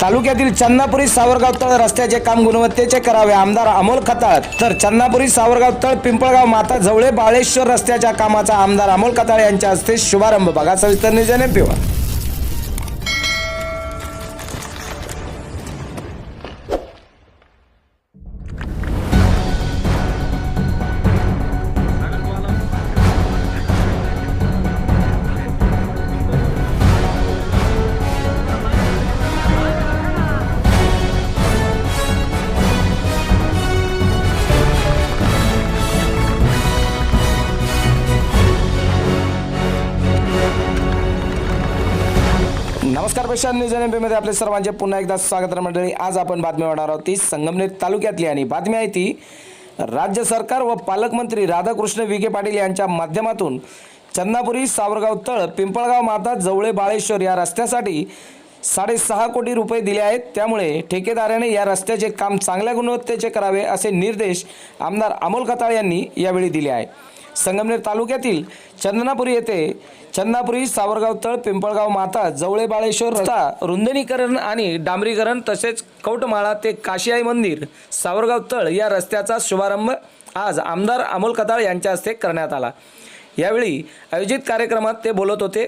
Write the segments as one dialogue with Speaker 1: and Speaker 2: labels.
Speaker 1: तालुक्यातील चन्नापुरी सावरगाव तळ रस्त्याचे काम गुणवत्तेचे करावे. आमदार अमोल खताळ. तर चन्नापुरी सावरगाव तळ पिंपळगाव माता जवळे बाळेश्वर रस्त्याच्या कामाचा आमदार अमोल खताळ यांच्या हस्ते शुभारंभ. बघा सविस्तर निजाने पिवा. नमस्कार पेशा न्यूज एनमध्ये आपले सर्वांचे पुन्हा एकदा स्वागत मंडळी. आज आपण बातमी होणार आहोत ती संगमनेर तालुक्यातली आणि बातमी आहे ती राज्य सरकार व पालकमंत्री राधाकृष्ण विखे पाटील यांच्या माध्यमातून चन्नापुरी सावरगाव तळ पिंपळगाव माता जवळे बाळेश्वर या रस्त्यासाठी साडेसहा कोटी रुपये दिले आहेत. त्यामुळे ठेकेदाराने या रस्त्याचे काम चांगल्या गुणवत्तेचे करावे असे निर्देश आमदार अमोल खताळ यांनी यावेळी दिले आहे संगमनेर तालुक्यातील चंदनापुरी येथे चंदनापुरी सावरगाव तळ पिंपळगाव माता जवळे बाळेश्वर रस्ता रुंदणीकरण आणि डांबरीकरण तसेच कौटमाळा ते काशियाई मंदिर सावरगाव तळ या रस्त्याचा शुभारंभ आज आमदार अमोल कताळ यांच्या हस्ते करण्यात आला. यावेळी आयोजित कार्यक्रमात ते बोलत होते.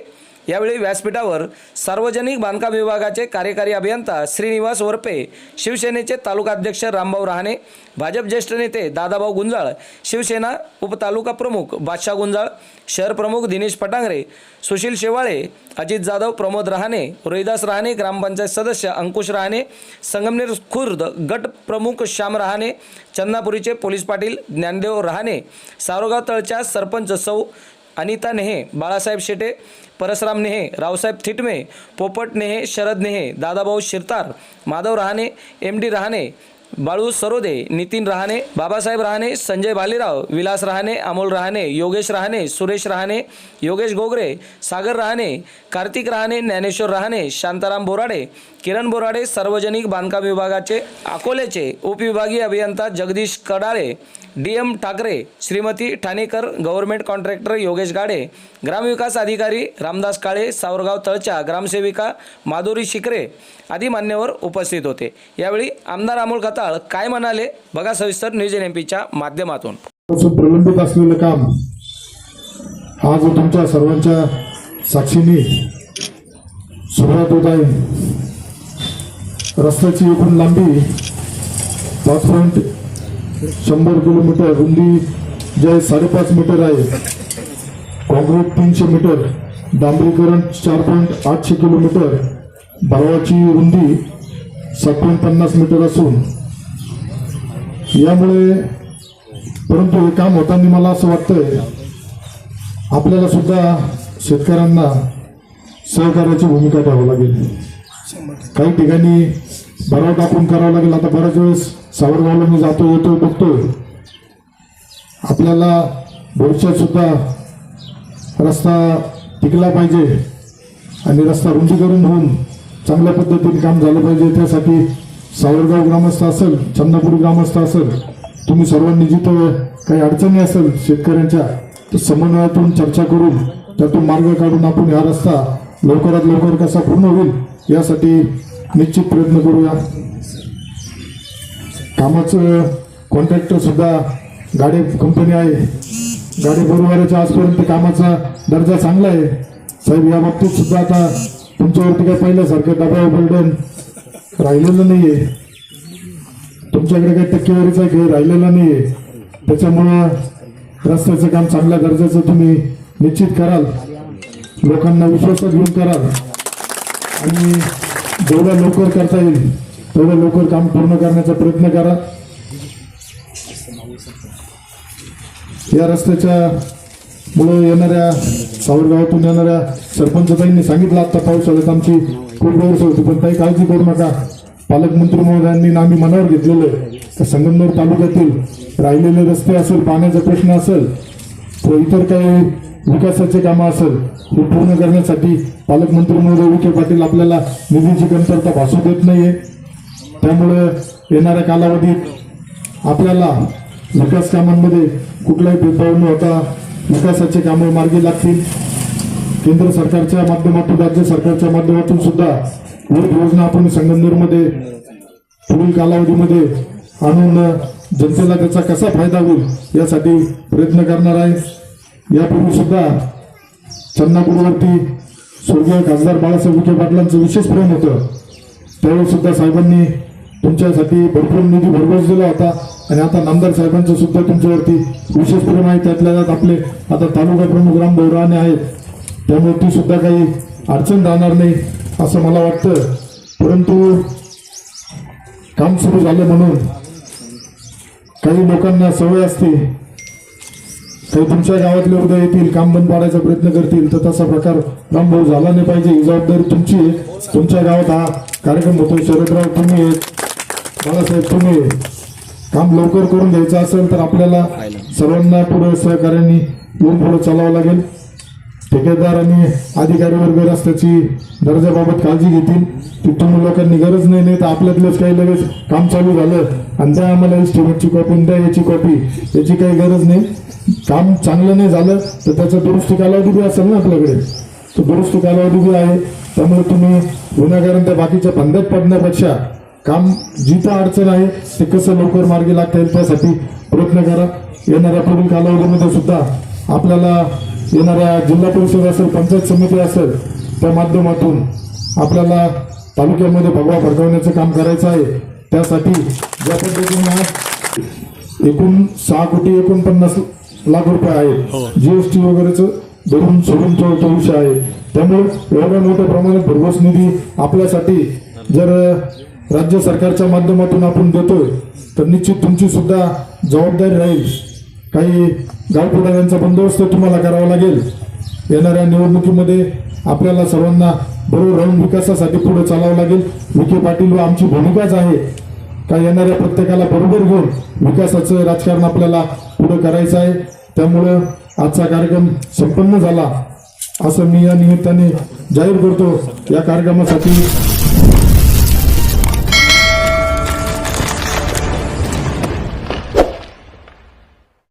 Speaker 1: यावेळी व्यासपीठावर सार्वजनिक बांधकाम विभागाचे कार्यकारी अभियंता श्रीनिवास वरपे शिवसेनेचे तालुकाध्यक्ष रामभाऊ रहाणे भाजप ज्येष्ठ नेते दादाभाऊ गुंजाळ शिवसेना उपतालुका प्रमुख बादशाह गुंजाळ शहर प्रमुख दिनेश पटांगरे सुशील शेवाळे अजित जाधव प्रमोद रहाणे रोहिदास रहाणे ग्रामपंचायत सदस्य अंकुश रहाणे संगमनेर खुर्द गट प्रमुख श्याम रहाणे चंदापुरीचे पोलीस पाटील ज्ञानदेव रहाणे सारोगाव तळच्या सरपंच सौ अनिता नेहे बाळासाहेब शेटे परसराम नेहे रावसाहेब थिटमे पोपट नेहे शरद नेहे दादाभाऊ शिरतार माधव रहाणे एम डी रहाणे बाळू सरोदे नितीन रहाणे बाबासाहेब रहाणे संजय भालेराव विलास रहाणे अमोल रहाणे योगेश रहाणे सुरेश रहाणे योगेश गोगरे सागर रहाणे कार्तिक रहाणे ज्ञानेश्वर रहाणे शांताराम बोराडे किरण बोराडे सार्वजनिक बांधकाम विभागाचे अकोल्याचे उपविभागीय अभियंता Jagdish Kadale D M Thackeray Shrimati Thanekar government contractor Yogesh Gade ग्रामविकास अधिकारी रामदास काळे सावरगाव तळच्या ग्रामसेविका माधुरी शिकरे आदी मान्यवर उपस्थित होते. यावेळी आमदार अमोल खताळ काय म्हणाले बघा सविस्तर न्यूज एन एम पीच्या माध्यमातून.
Speaker 2: प्रलंबित असलेलं काम आज तुमच्या सर्वांच्या साक्षीने सुरुवात होत आहे रस्त्याची एकूण लांबी पाच पॉईंट शंभर किलोमीटर रुंदी जे आहे साडेपाच मीटर आहे काँक्रीट तीनशे मीटर डांबरीकरण चार पॉईंट आठशे किलोमीटर भावाची रुंदी सात पॉईंट पन्नास मीटर असून यामुळे परंतु हे काम होताना मला असं वाटतंय आपल्याला सुद्धा शेतकऱ्यांना सहकार्याची भूमिका द्यावी लागेल. काही ठिकाणी भराव दाखवून करावं लागेल. आता बऱ्याच वेळेस सावरगावला मी जातो येतो बघतो. आपल्याला भविष्यात सुद्धा रस्ता टिकला पाहिजे आणि रस्ता रुंदीकरण होऊन चांगल्या पद्धतीने काम झालं पाहिजे. त्यासाठी सावरगाव ग्रामस्थ असेल चंदापूर ग्रामस्थ असेल तुम्ही सर्वांनी जिथं काही अडचणी असेल शेतकऱ्यांच्या तर समन्वयातून चर्चा करून त्यातून मार्ग काढून आपण हा रस्ता लवकरात लवकर कसा पूर्ण होईल यासाठी निश्चित प्रयत्न करूया. कामाचं कॉन्ट्रॅक्टर सुद्धा गाडी कंपनी आहे. गाडी बरोबरच्या आजपर्यंत कामाचा दर्जा चांगला आहे. साहेब या बाबतीत सुद्धा आता तुमच्यावरती काय पहिल्यासारखं दबाव बर्डन राहिलेलं नाही आहे तुमच्याकडे काही टक्केवारीचा खेळ राहिलेला नाही आहे त्याच्यामुळं रस्त्याचं काम चांगल्या दर्जाचं तुम्ही निश्चित कराल. लोकांना विश्वासात घेऊन कराल. आणि जेवढं लवकर करता येईल तेवढं लवकर काम पूर्ण करण्याचा प्रयत्न करा. या रस्त्याच्या मुळे येणाऱ्या सावरगावातून येणाऱ्या सरपंचताईंनी सांगितलं आता पावसाळ्यात आमची खूप गैरसोय होती पण काही काळजी करू नका. पालकमंत्री महोदयांनी आम्ही मनावर घेतलेलं आहे. तर संगमनेर तालुक्यातील राहिलेले रस्ते असेल पाण्याचा प्रश्न असेल तर इतर काही विकासाचे कामं असेल हे पूर्ण करण्यासाठी पालकमंत्री महोदय विखे पाटील आपल्याला निधीची कमतरता भासू देत नाहीये. त्यामुळे येणाऱ्या कालावधीत आपल्याला विकास कामांमध्ये कुठलाही भेदभाव न होता विकासाचे कामं मार्गी लागतील. केंद्र सरकारच्या माध्यमातून राज्य सरकारच्या माध्यमातून सुद्धा विविध योजना आपण संगमनेरमध्ये पुढील कालावधीमध्ये आणून जनतेला त्याचा कसा फायदा होईल यासाठी प्रयत्न करणार आहे. यापूर्वी सुद्धा चन्नापूरवरती स्वर्गीय खासदार बाळासाहेब विखे पाटलांचं विशेष प्रेम होतं. त्यावेळी सुद्धा साहेबांनी तुमच्यासाठी भरपूर निधी भरघोस दिला होता आणि आता नामदार साहेबांचं सुद्धा तुमच्यावरती विशेष प्रेम आहे. त्यातल्या त्यात आपले आता तालुका प्रमुख राम बोराने आहेत. त्यामुळे ती सुद्धा काही अडचण राहणार नाही असं मला वाटतं. परंतु काम सुरू झालं म्हणून काही लोकांना सवय असते. ते तुमच्या गावातले उद्या येतील काम बंद पाडायचा प्रयत्न करतील तर तसा प्रकार रामभाऊ झाला नाही पाहिजे. ही जबाबदारी तुमची आहे. तुमच्या गावात हा कार्यक्रम होतो. शरदराव तुम्ही आहेत बाळासाहेब तुम्ही काम लवकर करून घ्यायचं असेल तर आपल्याला सर्वांना पुढे सहकार्यांनी दोन पुढे चालावं लागेल. ठेकेदार आणि अधिकारी वर्ग रस्त्याची दर्जाबाबत काळजी घेतील. तिथून लोकांनी गरज नाही नाही तर आपल्यातलंच काही लगेच काम चालू झालं. आणि त्या आम्हाला इस्टिमेटची कॉपी द्या याची कॉपी याची काही गरज नाही. काम चांगलं नाही झालं तर त्याचा दुरुस्ती कालावधी बी असेल ना आपल्याकडे. तो दुरुस्ती कालावधी बी आहे. त्यामुळे तुम्ही गुन्हेगारांच्या त्या बाकीच्या फंद्यात पडण्यापेक्षा काम जिथं अडचण आहे ते कसं लवकर मार्गी लागता येईल त्यासाठी प्रयत्न करा. येणाऱ्या पुढील कालावधीमध्ये सुद्धा आपल्याला येणाऱ्या जिल्हा परिषद असेल पंचायत समिती असेल त्या माध्यमातून आपल्याला तालुक्यामध्ये भगवा फडकवण्याचं काम करायचं आहे. त्यासाठी ज्या पद्धतीने एकूण सहा कोटी एकोणपन्नास लाख रुपये आहेत जीएसटी वगैरेच धरून सोडून तो विषय आहे. त्यामुळे एवढ्या मोठ्या प्रमाणात भरघोस निधी आपल्यासाठी जर राज्य सरकारच्या माध्यमातून आपण देतोय तर निश्चित तुमची सुद्धा जबाबदारी राहील. काही गावपुढाऱ्यांचा बंदोबस्त तुम्हाला करावा लागेल. येणाऱ्या निवडणुकीमध्ये आपल्याला सर्वांना बरोबर राहून विकासासाठी पुढे चालावं लागेल. विखे पाटील व आमची भूमिकाच आहे. का येणाऱ्या प्रत्येकाला बरोबर घेऊन विकासाचं राजकारण आपल्याला पुढे करायचं आहे. त्यामुळं आजचा कार्यक्रम संपन्न झाला. असं मी या निमित्ताने जाहीर करतो. या कार्यक्रमासाठी